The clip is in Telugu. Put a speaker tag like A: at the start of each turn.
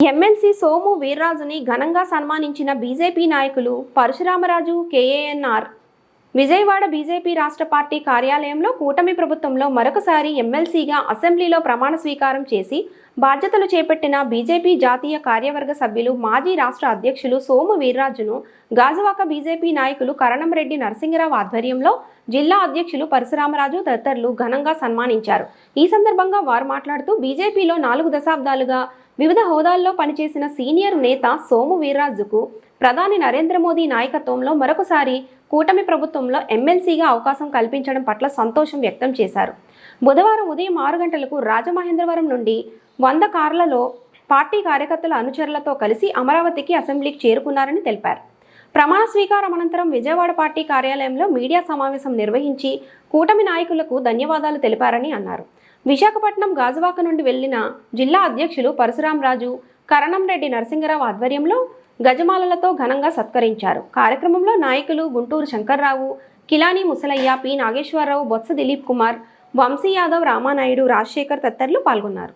A: ఎమ్మెల్సీ సోము వీర్రాజుని ఘనంగా సన్మానించిన బీజేపీ నాయకులు Parasuramaraju K A N R. Vijayawada BJP రాష్ట్ర పార్టీ కార్యాలయంలో కూటమి ప్రభుత్వంలో మరొకసారి ఎమ్మెల్సీగా అసెంబ్లీలో ప్రమాణ స్వీకారం చేసి బాధ్యతలు చేపట్టిన బీజేపీ జాతీయ కార్యవర్గ సభ్యులు మాజీ రాష్ట్ర అధ్యక్షులు సోము వీర్రాజును గాజువాక బీజేపీ నాయకులు కరణంరెడ్డి నరసింగరావు ఆధ్వర్యంలో జిల్లా అధ్యక్షులు పరశురామరాజు తదితరులు ఘనంగా సన్మానించారు. ఈ సందర్భంగా వారు మాట్లాడుతూ బీజేపీలో నాలుగు దశాబ్దాలుగా వివిధ హోదాల్లో పనిచేసిన సీనియర్ నేత సోము వీర్రాజుకు ప్రధాని నరేంద్ర మోదీ నాయకత్వంలో మరొకసారి కూటమి ప్రభుత్వంలో ఎమ్మెల్సీగా అవకాశం కల్పించడం పట్ల సంతోషం వ్యక్తం చేశారు. బుధవారం ఉదయం ఆరు గంటలకు రాజమహేంద్రవరం నుండి వంద కార్లలో పార్టీ కార్యకర్తల అనుచరులతో కలిసి అమరావతికి అసెంబ్లీకి చేరుకున్నారని తెలిపారు. ప్రమాణ స్వీకారం అనంతరం విజయవాడ పార్టీ కార్యాలయంలో మీడియా సమావేశం నిర్వహించి కూటమి నాయకులకు ధన్యవాదాలు తెలిపారని అన్నారు. విశాఖపట్నం గాజువాక నుండి వెళ్ళిన జిల్లా అధ్యక్షులు పరశురామరాజు కరణంరెడ్డి నరసింగరావు ఆధ్వర్యంలో గజమాలలతో ఘనంగా సత్కరించారు. కార్యక్రమంలో నాయకులు గుంటూరు శంకర్రావు కిలాని ముసలయ్య పి. నాగేశ్వరరావు బొత్స దిలీప్ కుమార్ వంశీ యాదవ్ రామానాయుడు రాజశేఖర్ తదితరులు పాల్గొన్నారు.